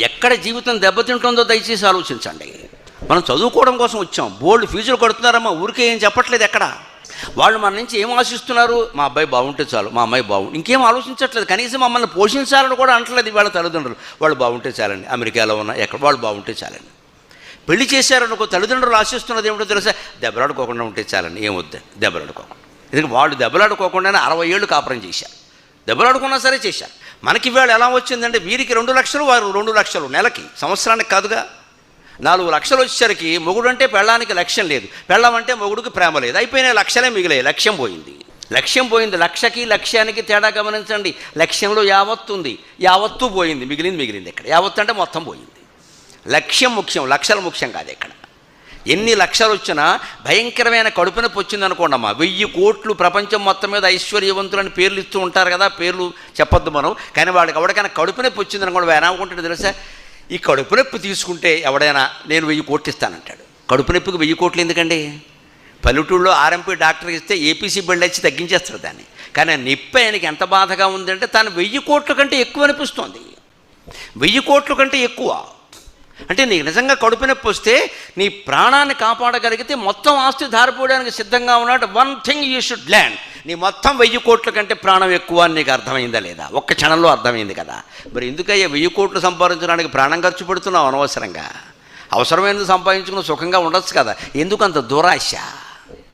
ఎక్కడ జీవితం దెబ్బతింటుందో దయచేసి ఆలోచించండి. మనం చదువుకోవడం కోసం వచ్చాం. బోల్డ్ ఫీజులు కడుతున్నారమ్మా. ఊరికే ఏం చెప్పట్లేదు ఎక్కడ? వాళ్ళు మన నుంచి ఏం ఆశిస్తున్నారు? మా అబ్బాయి బాగుంటే చాలు. మా అమ్మాయి బాగుంది ఇంకేం ఆలోచించట్లేదు. కనీసం మమ్మల్ని పోషించాలని కూడా అంటలేదు వాళ్ళ తల్లిదండ్రులు. వాళ్ళు బాగుంటే చాలండి. అమెరికాలో ఉన్న ఎక్కడ వాళ్ళు బాగుంటే చాలండి. పెళ్ళి చేశారనుకో తల్లిదండ్రులు ఆశిస్తున్నది ఏమిటో తెలుసా? దెబ్బలాడుకోకుండా ఉంటే చాలండి. ఏం వద్దు దెబ్బలాడుకోకుండా. ఎందుకంటే వాళ్ళు దెబ్బలాడుకోకుండానే అరవై ఏళ్ళు కాపురం చేశారు. దెబ్బలాడుకున్నా సరే చేశారు. మనకి వేళ ఎలా వచ్చిందంటే వీరికి రెండు లక్షలు వారు రెండు లక్షలు నెలకి సంవత్సరానికి కాదుగా. నాలుగు లక్షలు వచ్చేసరికి మొగుడు అంటే పెళ్ళానికి లక్ష్యం లేదు. పెళ్ళం అంటే మొగుడికి ప్రేమ లేదు. అయిపోయిన లక్షలే మిగిలాయి. లక్ష్యం పోయింది. లక్ష్యం పోయింది. లక్షకి లక్ష్యానికి తేడా గమనించండి. లక్ష్యంలో యావత్తు ఉంది యావత్తు పోయింది. మిగిలింది మిగిలింది ఇక్కడ యావత్తు అంటే మొత్తం పోయింది. లక్ష్యం ముఖ్యం. లక్షలు ముఖ్యం కాదు ఇక్కడ ఎన్ని లక్షలు వచ్చినా భయంకరమైన కడుపు నొప్పి వచ్చిందనుకోండి అమ్మా వెయ్యి కోట్లు ప్రపంచం మొత్తం మీద ఐశ్వర్యవంతులని పేర్లు ఇస్తూ ఉంటారు కదా పేర్లు చెప్పొద్దు మనం. కానీ వాళ్ళకి ఎవరికైనా కడుపు నొప్పి వచ్చిందనుకోండి వాడు ఏమనుకుంటాడు తెలుసా? ఈ కడుపు నొప్పి తీసుకుంటే ఎవడైనా నేను వెయ్యి కోట్లు ఇస్తానంటాడు. కడుపు నొప్పికి వెయ్యి కోట్లు ఎందుకండి? పల్లెటూళ్ళలో ఆర్ఎంపీ డాక్టర్కి ఇస్తే ఏపీసీ బిల్డ్ వచ్చి తగ్గించేస్తాడు దాన్ని. కానీ నొప్పి ఆయనకి ఎంత బాధగా ఉందంటే తను వెయ్యి కోట్ల కంటే ఎక్కువ అనిపిస్తోంది. వెయ్యి కోట్ల కంటే ఎక్కువ. అంటే నీకు నిజంగా కడుపు నొప్పి వస్తే నీ ప్రాణాన్ని కాపాడగలిగితే మొత్తం ఆస్తి దారిపోవడానికి సిద్ధంగా ఉన్నాడు. One thing you should land నీ మొత్తం వెయ్యి కోట్ల కంటే ప్రాణం ఎక్కువ అని నీకు అర్థమైందా లేదా? ఒక్క క్షణంలో అర్థమైంది కదా. మరి ఎందుకయ్యా వెయ్యి కోట్లు సంపాదించడానికి ప్రాణం ఖర్చు పెడుతున్నావు అనవసరంగా? అవసరమైనది సంపాదించుకుని సుఖంగా ఉండొచ్చు కదా. ఎందుకు అంత దురాశ?